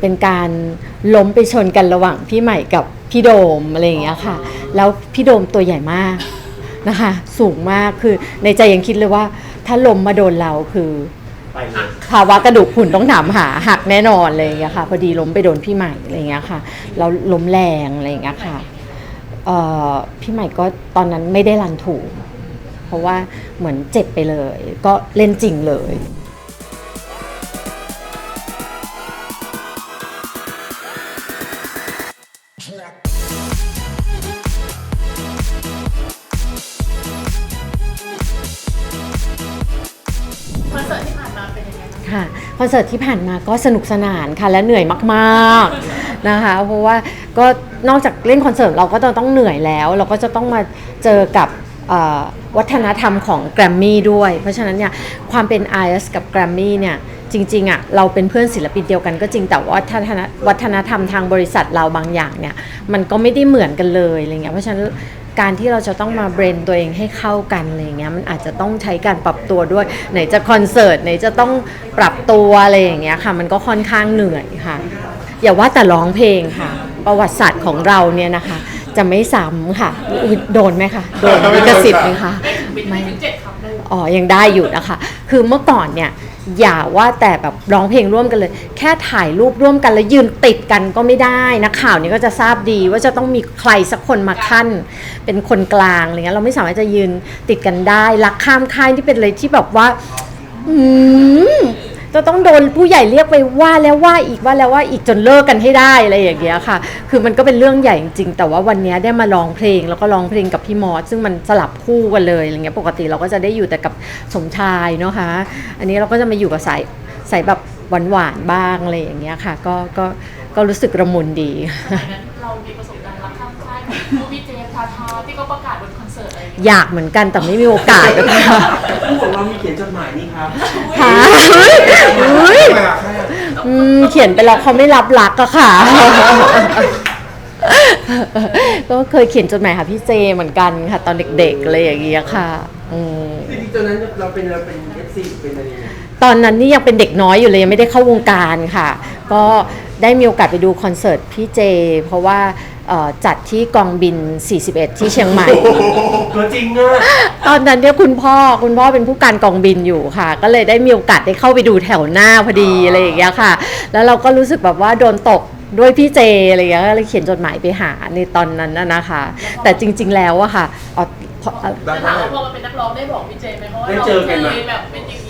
เป็นการล้มไปชนกันระหว่างพี่ใหม่กับพี่โดมอะไรอย่างเงี้ยค่ะ แล้วพี่โดมตัวใหญ่มากนะคะ สูงมากคือในใจยังคิดเลยว่า ถ้าล้มมาโดนเราคือไปเลยภาวะกระดูกพรุนต้องถามหาหักแน่นอนอะไรอย่างเงี้ยค่ะ พอดีล้มไปโดนพี่ใหม่อะไรอย่างเงี้ยค่ะแล้วล้มแรงอะไรอย่างเงี้ยค่ะเอ่อพี่ใหม่ก็ตอนนั้นไม่ได้รันถูก เพราะว่าเหมือนเจ็บไปเลย ก็เล่นจริงเลย คอนเสิร์ตที่ผ่านมาเป็นยังไงบ้างค่ะคอนเสิร์ตที่ผ่านมาก็สนุกสนานค่ะและเหนื่อยมากๆนะคะเพราะว่าก็นอกจากเล่นคอนเสิร์ตเราก็จะต้องเหนื่อยแล้ว เราก็จะต้องมาเจอกับเอ่อวัฒนธรรมของแกรมมี่ด้วย เพราะฉะนั้นเนี่ยความเป็น IS กับแกรมมี่เนี่ย จริงๆอะเราเป็นเพื่อนศิลปินเดียวกันก็จริงแต่ว่าวัฒนวัฒนธรรมทางบริษัทเราบางอย่างเนี่ยมันก็ไม่ได้เหมือนกันเลยอะไรเงี้ยเพราะฉะนั้นการที่เราจะต้องมาเบรนตัวเองให้เข้ากันอะไรเงี้ยมันอาจจะต้องใช้การปรับตัวด้วย ไหนจะคอนเสิร์ตไหนจะต้องปรับตัวอะไรอย่างเงี้ยค่ะมันก็ค่อนข้างเหนื่อยค่ะ อย่าว่าแต่ร้องเพลงค่ะ ประวัติศาสตร์ของเราเนี่ยนะคะ จะไม่ซ้ำค่ะอุ๊ยโดนไหมคะโดนลิขสิทธิ์ไหมคะบินไม่ถึงเจ็ดคำเลยอ๋อยังได้อยู่นะคะ คือเมื่อก่อนเนี่ย อย่าว่าแต่แบบร้องเพลงร่วมกันเลย แค่ถ่ายรูปร่วมกันแล้วยืนติดกันก็ไม่ได้นะข่าวนี้ก็จะทราบดีว่าจะต้องมีใครสักคนมาขั้น เป็นคนกลางอะไรเงี้ยเราไม่สามารถจะยืนติดกันได้รักข้ามค่ายที่เป็นเลยที่แบบว่า อืม จะต้องโดนผู้ใหญ่เรียกไปว่าแล้วว่าอีกว่าแล้วว่าอีกจนเลิกกันให้ได้อะไรอย่างเงี้ยค่ะ คือมันก็เป็นเรื่องใหญ่จริงๆแต่ว่าวันนี้ได้มาร้องเพลงแล้วก็ร้องเพลงกับพี่มอสซึ่งมันสลับคู่กันเลยอะไรเงี้ยปกติเราก็จะได้อยู่แต่กับสมชายเนาะคะอันนี้เราก็จะมาอยู่กับสายสายแบบหวานๆบ้างอะไรอย่างเงี้ยค่ะ ก็ก็ก็รู้สึกระมุนดี เรามีประสบการณ์รักข้ามค่ายของผู้วิเจมทาทาที่เขาประกาศบนคอนเสิร์ตอะไรอย่างเงี้ยอยากเหมือนกันแต่ไม่มีโอกาสนะคะผู้ของเรามีเขียนจดหมายนี่ครับค่ะเฮ้ยอืมเขียนไปแล้วเขาไม่รับรักอะค่ะ ก็เคยเขียนจดหมายหาพี่เจเหมือนกันค่ะ ตอนเด็กๆอะไรอย่างเงี้ยค่ะอืมจริงๆตอนนั้นเราเป็นเราเป็นเอฟซีเป็นอะไรเนี่ยตอนนั้นนี่ยังเป็นเด็กน้อยอยู่เลยยังไม่ได้เข้าวงการค่ะ ก็ได้มีโอกาสไปดูคอนเสิร์ตพี่เจ เพราะว่า เอ่อจัดที่กองบิน 41 ที่เชียงใหม่ ตัวจริงอะ ตอนนั้นเนี่ยคุณพ่อคุณพ่อเป็นผู้การกองบินอยู่ค่ะ ก็เลยได้มีโอกาสได้เข้าไปดูแถวหน้าพอดีอะไรอย่างเงี้ยค่ะ แล้วเราก็รู้สึกแบบว่าโดนตกด้วยพี่เจอะไรอย่างเงี้ยก็เลยเขียนจดหมายไปหาในตอนนั้นน่ะนะคะ แต่จริง ๆ แล้วอะค่ะอ๋อเพราะ แต่ถามว่าพอมาเป็นนักร้องได้บอกพี่เจไหมเพราะว่าเราเคยแบบเป็นอย่างนี้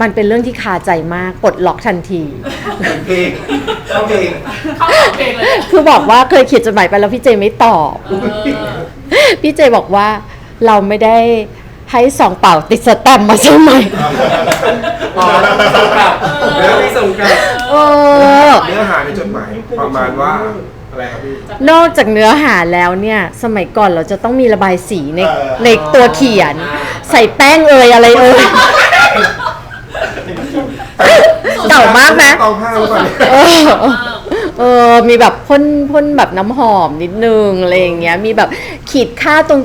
มานานมันเป็นเรื่องที่คาใจมากปลดล็อกทันทีเพลงเข้าเพลงเข้ากับเพลงเลยคือบอกว่าเคยเขียนจดหมายไปแล้วพี่เจไม่ตอบเออพี่เจบอกว่าเราไม่ได้ให้ซองเปล่าติดสแตมป์มาใช่ไหมอ๋อส่งกลับแล้วไม่ส่งกลับเออ เนื้อหาในจดหมายประมาณว่าอะไรครับพี่ นอกจากเนื้อหาแล้วเนี่ย สมัยก่อนเราจะต้องมีระบายสีในเออ ในตัวเขียน ใส่แป้งเอยอะไรเอย เก่ามากนะ เตาผ้าหรือเปล่าเนี่ยเออเออ มีแบบพ่นพ่นแบบน้ำหอมนิดนึงอะไรอย่างเงี้ย มีแบบขีดค่าตรง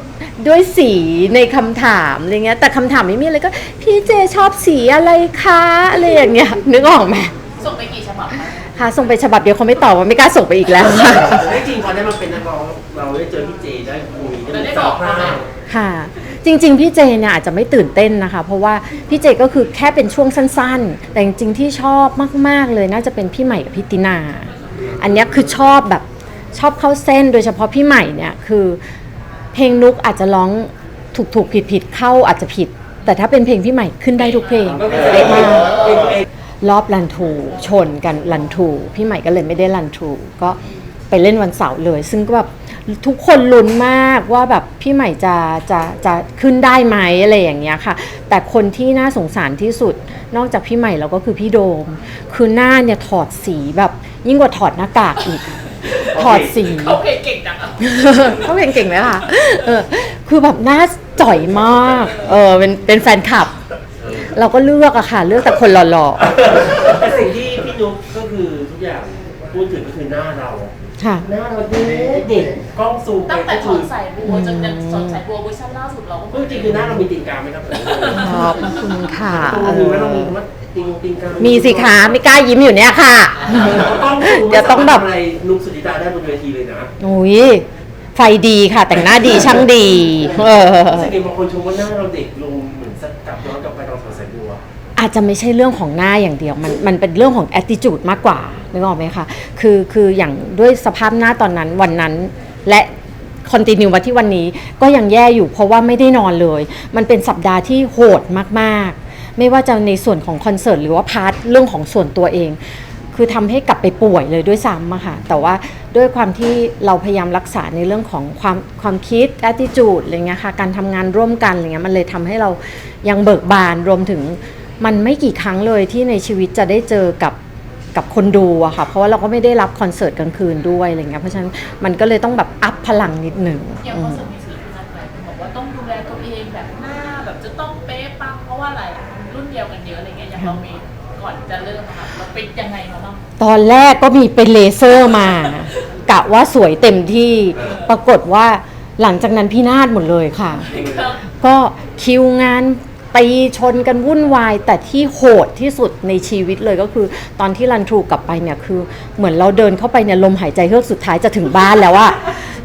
ด้วยสีในคำถามอะไรเงี้ย แต่คำถามไม่มีอะไรก็ พี่เจชอบสีอะไรคะอะไรอย่างเงี้ย นึกออกไหมส่งไปกี่ฉบับคะค่ะ ส่งไปฉบับเดียวเขาไม่ตอบว่าไม่กล้าส่งไปอีกแล้วค่ะ ได้จริงพอได้มาเป็นนักร้องเราได้เจอพี่เจได้คุยได้มีสาวผ้าค่ะ จริง ๆ พี่เจเนี่ยอาจจะไม่ตื่นเต้นนะคะ เพราะว่าพี่เจก็คือแค่เป็นช่วงสั้น ๆ แต่จริงๆที่ชอบมาก ๆ เลยน่าจะเป็นพี่ใหม่กับพี่ตินา อันนี้คือชอบแบบชอบเข้าเส้นโดยเฉพาะพี่ใหม่เนี่ยคือ เพลงนุกอาจจะร้องถูกถูกผิดผิดๆเข้าอาจจะผิด แต่ถ้าเป็นเพลงพี่ใหม่ขึ้นได้ทุกเพลงเป๊ะมากรอบรันทูชนกันรันทูพี่ใหม่ก็เลยไม่ได้รันทูก็ไปเล่นวันเสาร์เลย ซึ่งก็แบบ ทุกคนลุ้นมากว่าแบบพี่ใหม่จะจะจะขึ้นได้ไหมอะไรอย่างเงี้ยค่ะ แต่คนที่น่าสงสารที่สุด นอกจากพี่ใหม่แล้วก็คือพี่โดม คือหน้าเนี่ยถอดสีแบบยิ่งกว่าถอดหน้ากากอีก ถอดสีเขาเพลงเก่งจังอะเขาเพลงเก่งไหมคะเออคือแบบหน้าจ่อยมากเออเป็นเป็นแฟนคลับ เราก็เลือกอะค่ะ เลือกแต่คนหล่อแต่สิ่งที่พี่นุ๊กก็คือทุกอย่างพูดถึงก็คือหน้าเราๆ ค่ะหน้าเราเด็กเด็กกล้องซูมไปตั้งแต่ก็ถคืออนสายบัวจนยันถอนสายบัวเวอร์ชันล่าสุดเราก็พูดจริงคือหน้าเรามีติ่งกลางไหมครับขอบคุณค่ะตัวเอหนึ่งอแล้วเรามีคำว่าติ้งติ้งก้าวมีสิคะไม่กล้ายิ้มอยู่เนี่ยค่ะต้องเดี๋ยวต้องแบบอะไรนุกสุธิดาได้บนเวทีเลยนะอุ้ยไฟดีค่ะ แต่งหน้าดีช่างดี เออสิ่งที่บางคนชมว่าหน้าเราเด็กลงเหมือนสักกลับย้อนกลับไปตอนสาวสายบัว อาจจะไม่ใช่เรื่องของหน้าอย่างเดียว มันมันเป็นเรื่องของ attitude มากกว่านึกออกไหมคะคือคืออย่างด้วยสภาพหน้าตอนนั้นวันนั้นและคอนติเนียมาที่วันนี้ก็ยังแย่อยู่เพราะว่าไม่ได้นอนเลย มันเป็นสัปดาห์ที่โหดมากๆ ไม่ว่าจะในส่วนของคอนเสิร์ตหรือว่าพาร์ทเรื่องของส่วนตัวเอง คือทำให้กลับไปป่วยเลยด้วยซ้ำอะค่ะแต่ว่าด้วยความที่เราพยายามรักษาในเรื่องของความความคิด attitude อะไรเงี้ยค่ะการทำงานร่วมกันอะไรเงี้ยมันเลยทำให้เรายังเบิกบานรวมถึง มันไม่กี่ครั้งเลยที่ในชีวิตจะได้เจอกับกับคนดูอะค่ะ เพราะว่าเราก็ไม่ได้รับคอนเสิร์ตกลางคืนด้วยอะไรเงี้ยเพราะฉะนั้นมันก็เลยต้องแบบอัพพลังนิดหนึ่งอย่างอืคอนมเสิร์ตมีศิลปินหลายคนบอกว่าต้องดูแลตัวเองแบบหน้าแบบจะต้องเป๊ะปังเพราะว่าอะไรอะรุ่นเดียวกันเยอะอะไรเงี้ยอย่างเรามีก่อนจะเริ่มอะค่ะเราเป็นยังไงมาบ้างตอนแรกก็มีเป็นเลเซอร์มากะว่าสวยเต็มที่ปรากฏว่าหลังจากนั้นพี่นาดหมดเลยค่ะ ก็คิวงาน ตีชนกันวุ่นวาย แต่ที่โหดที่สุดในชีวิตเลยก็คือ ตอนที่รันทรูกลับไปเนี่ยคือ เหมือนเราเดินเข้าไปเนี่ยลมหายใจเฮือกสุดท้ายจะถึงบ้านแล้วอะ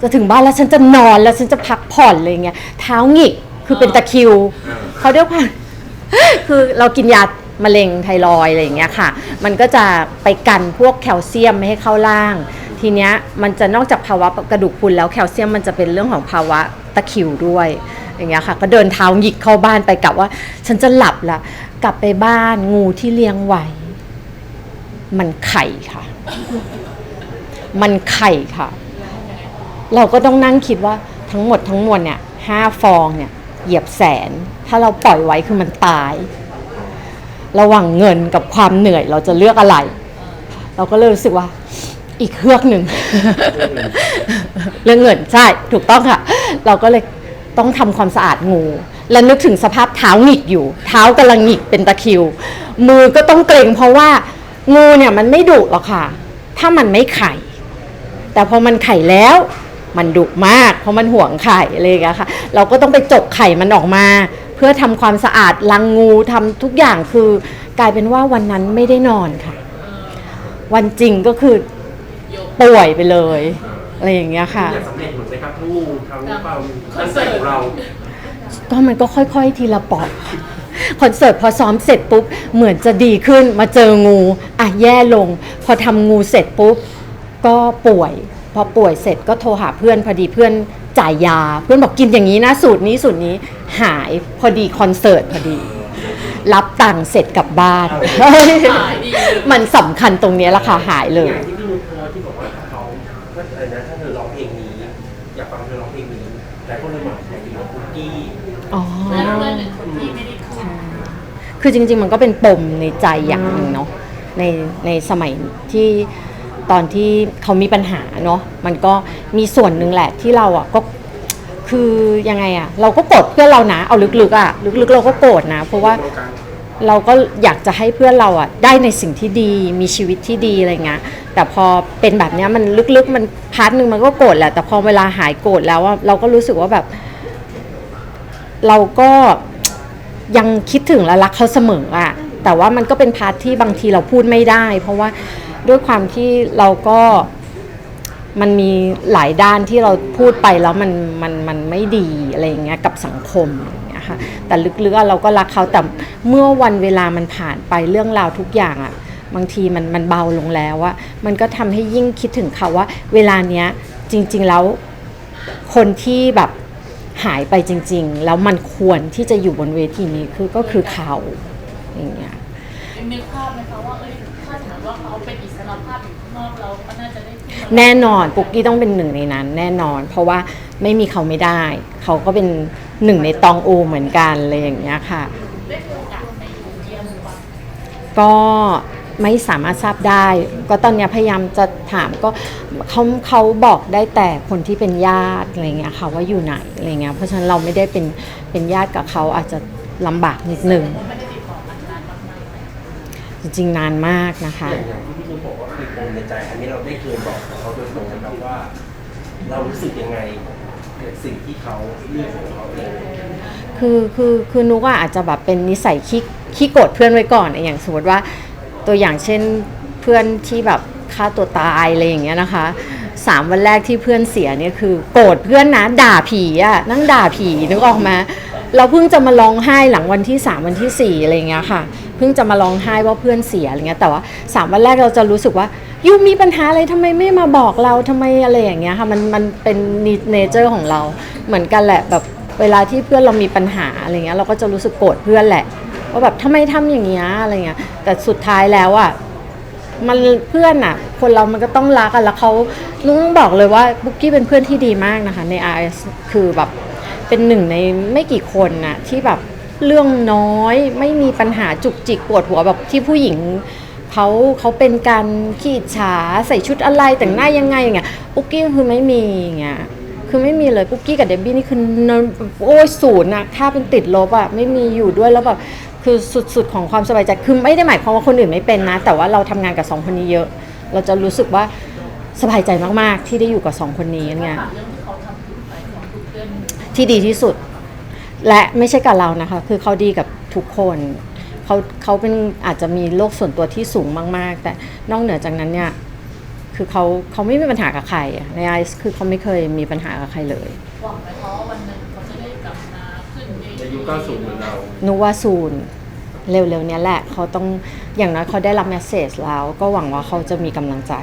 จะถึงบ้านแล้วฉันจะนอนแล้วฉันจะพักผ่อนเลยเงี้ยเท้าหงิกคือเป็นตะคริวเขาเรียกว่าคือเรากินยามะเร็งไทรอยอะไรอย่างเงี้ยค่ะ มันก็จะไปกันพวกแคลเซียมไม่ให้เข้าล่าง ทีเนี้ยมันจะนอกจากภาวะกระดูกพรุนแล้วแคลเซียมมันจะเป็นเรื่องของภาวะตะคริวด้วย อย่างเงี้ยค่ะ ก็เดินเท้าหยิกเข้าบ้านไปกลับว่า ฉันจะหลับละกลับไปบ้านงูที่เลี้ยงไว้ มันไข่ค่ะ มันไข่ค่ะ เราก็ต้องนั่งคิดว่าทั้งหมดทั้งมวลเนี่ยห้าฟองเนี่ย เหยียบแสน ถ้าเราปล่อยไว้คือมันตาย ระหว่างเงินกับความเหนื่อยเราจะเลือกอะไร เราก็เลยรู้สึกว่าอีกเฮือกหนึ่ง เรื่องเงินใช่ ถูกต้องค่ะ เราก็เลย ต้องทำความสะอาดงู และนึกถึงสภาพเท้าหงิกอยู่ เท้ากำลังหงิกเป็นตะคิว มือก็ต้องเกรงเพราะว่างูเนี่ยมันไม่ดุหรอกค่ะ ถ้ามันไม่ไข่ แต่พอมันไข่แล้วมันดุมาก เพราะมันห่วงไข่อะไรอย่างเงี้ยค่ะ เราก็ต้องไปจกไข่มันออกมา เพื่อทำความสะอาดลังงูทำทุกอย่างคือกลายเป็นว่าวันนั้นไม่ได้นอนค่ะ วันจริงก็คือป่วยไปเลย อะไรอย่างเงี้ยค่ะ อยากสำเร็จเหมือนไหมครับทั้งงูทั้งความตั้งใจของเรา ก็มันก็ค่อยๆ ทีละปอกคอนเสิร์ตพอซ้อมเสร็จปุ๊บ เหมือนจะดีขึ้นมาเจองูอะแย่ลง พอทำงูเสร็จปุ๊บ ก็ป่วย พอป่วยเสร็จก็โทรหาเพื่อนพอดีเพื่อนจ่ายยา เพื่อนบอกกินอย่างนี้นะสูตรนี้สูตรนี้หายพอดีคอนเสิร์ตพอดี รับตังค์เสร็จกลับบ้าน หายดีเลยมันสำคัญตรงเนี้ยแหละค่ะหายเลย อย่างที่พี่นุ๊กโพสต์ที่บอกว่า อ๋อเพื่อนเพื่อนหนึ่งคนที่ไม่ได้ขึ้นคือจริง ๆ มันก็เป็นปมในใจอย่างหนึ่งเนาะในในสมัยที่ตอนที่เขามีปัญหาเนาะมันก็มีส่วนหนึ่งแหละที่เราอะก็คือยังไงอะ เราก็โกรธเพื่อนเรานะเอาลึกๆอะลึกๆ เราก็โกรธนะ เพราะว่าเราก็อยากจะให้เพื่อนเราอะได้ในสิ่งที่ดีมีชีวิตที่ดีอะไรเงี้ยแต่พอเป็นแบบเนี้ยมันลึกๆ มันพาร์ทหนึ่งมันก็โกรธแหละแต่พอเวลาหายโกรธแล้วอะเราก็รู้สึกว่าแบบ เราก็ยังคิดถึงและรักเขาเสมออะแต่ว่ามันก็เป็นพาร์ทที่บางทีเราพูดไม่ได้ เพราะว่าด้วยความที่เราก็มันมีหลายด้านที่เราพูดไปแล้วมันมันมันไม่ดีอะไรอย่างเงี้ยกับสังคมอย่างเงี้ยค่ะแต่ลึกๆเราก็รักเขาแต่เมื่อวันเวลามันผ่านไปเรื่องราวทุกอย่างอะบางทีมันมันเบาลงแล้วอะมันก็ทำให้ยิ่งคิดถึงเขาว่า เวลาเนี้ยจริง ๆแล้วคนที่แบบ หายไปจริง ๆ แล้วมันควรที่จะอยู่บนเวทีนี้คือก็คือเขาอย่างเงี้ยนึกภาพไหมคะว่าเอ้ยถ้าถามว่าเขาเป็นอิสระภาพอยู่ข้างนอกเราก็น่าจะได้ขึ้นมาแน่นอนปุกกี้ต้องเป็นหนึ่งในนั้น แน่นอน เพราะว่าไม่มีเขาไม่ได้ เขาก็เป็นหนึ่งในตองอูเหมือนกันเลยอย่างเงี้ยค่ะ ได้มีโอกาสไปเยี่ยมหรือเปล่าก็ ไม่สามารถทราบได้ ก็ตอนเนี้ยพยายามจะถามก็เขาเขาบอกได้แต่คนที่เป็นญาติอะไรเงี้ยค่ะว่าอยู่ไหนอะไรเงี้ยเพราะฉะนั้นเราไม่ได้เป็นเป็นญาติกับเขาอาจจะลำบากนิดนึงไม่ได้ติดต่อกันนานมากๆจริงๆนานมากนะคะอย่างอย่างที่พี่นุ๊กบอกว่าคือปมในใจอันนี้เราได้เคยบอกกับเขาโดยตรงนะครับว่า เรารู้สึกยังไงสิ่งที่เขาเลือกของเขาเองคือคือคือนุกอะอาจจะแบบเป็นนิสัยขี้ขี้โกรธเพื่อนไว้ก่อนอย่างสมมติว่า ตัวอย่างเช่นเพื่อนที่แบบฆ่าตัวตายอะไรอย่างเงี้ยนะคะสามวันแรกที่เพื่อนเสียเนี่ยคือ โกรธเพื่อนนะด่าผีอะนั่งด่าผีนึกออกมาเราเพิ่งจะมาร้องไห้หลังวันที่สามวันที่สี่อะไรอย่างเงี้ยค่ะ เพิ่งจะมาร้องไห้ว่าเพื่อนเสียอะไรเงี้ยแต่ว่าสามวันแรกเราจะรู้สึกว่ายูมีปัญหาอะไรทำไมไม่มาบอกเราทำไมอะไรอย่างเงี้ยค่ะมันมันเป็นเนเจอร์ของเราเหมือนกันแหละแบบเวลาที่เพื่อนเรามีปัญหาอะไรเงี้ยเราก็จะรู้สึกโกรธเพื่อนแหละ ว่าแบบทำไมทำอย่างเงี้ยอะไรเงี้ยแต่สุดท้ายแล้วอะมันเพื่อนอะ คนเรามันก็ต้องรักกันแล้วเขาลุงบอกเลยว่าบุกกี้เป็นเพื่อนที่ดีมากนะคะใน RS คือแบบเป็นหนึ่งในไม่กี่คนน่ะที่แบบเรื่องน้อยไม่มีปัญหาจุกจิกปวดหัวแบบที่ผู้หญิงเขาเขาเป็นการขี้ฉาใส่ชุดอะไรแต่งหน้ายังไงอย่างเงี้ยบุกกี้คือไม่มีอย่างเงี้ยคือไม่มีเลยปุ๊กกี้กับเดบบี้นี่คือโอ้ยศูนย์อะถ้าเป็นติดลบอะไม่มีอยู่ด้วยแล้วแบบ คือสุดๆของความสบายใจคือไม่ได้หมายความว่าคนอื่นไม่เป็นนะ แต่ว่าเราทำงานกับสองคนนี้เยอะ เราจะรู้สึกว่าสบายใจมากๆ ที่ได้อยู่กับสองคนนี้เนี่ยที่ดีที่สุด และไม่ใช่กับเรานะคะ คือเขาดีกับทุกคนเขาเขาเป็นอาจจะมีโลกส่วนตัวที่สูงมาก ๆ แต่นอกเหนือจากนั้นเนี่ยคือเขาเขาไม่มีปัญหากับใครในไอซ์คือเขาไม่เคยมีปัญหากับใครเลยหวังไหมเพราะว่าวันหนึ่ง ยุค90เหมือนเรานุว่าซูนเร็วๆเนี้ยแหละเขาต้องอย่างน้อยเขาได้รับเมสเซจแล้ว ก็หวังว่าเขาจะมีกำลังใจ